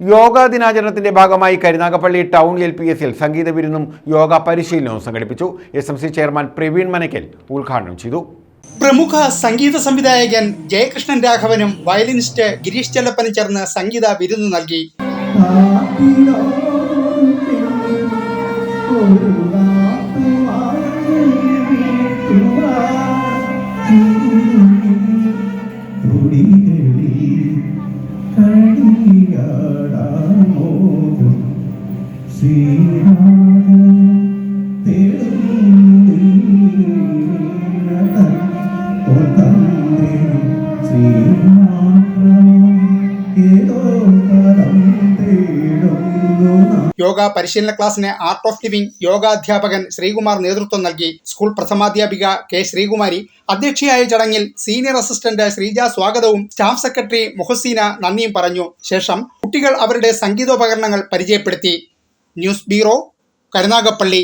യോഗാ ദിനാചരണത്തിന്റെ ഭാഗമായി Karunagappally town L P എസിൽ സംഗീത വിരുന്നും യോഗ പരിശീലനവും സംഘടിപ്പിച്ചു. S M C chairman Praveen Manakkal ഉദ്ഘാടനം ചെയ്തു. പ്രമുഖ സംഗീത സംവിധായകൻ ജയകൃഷ്ണൻ രാഘവനും വയലിനിസ്റ്റ് ഗിരീഷ് ചെല്ലപ്പനും ചേർന്ന് സംഗീത വിരുന്ന് നൽകി. Sri Ram, Sri യോഗ പരിശീലന ക്ലാസ്സിന് ആർട്ട് ഓഫ് ലിവിംഗ് യോഗാധ്യാപകൻ ശ്രീകുമാർ നേതൃത്വം നൽകി. സ്കൂൾ പ്രഥമാധ്യാപിക കെ ശ്രീകുമാരി അധ്യക്ഷയായ ചടങ്ങിൽ സീനിയർ അസിസ്റ്റന്റ് ശ്രീജ സ്വാഗതവും സ്റ്റാഫ് സെക്രട്ടറി മുഹസീന നന്ദിയും പറഞ്ഞു. ശേഷം കുട്ടികൾ അവരുടെ സംഗീതോപകരണങ്ങൾ പരിചയപ്പെടുത്തി. News bureau Karunagappally.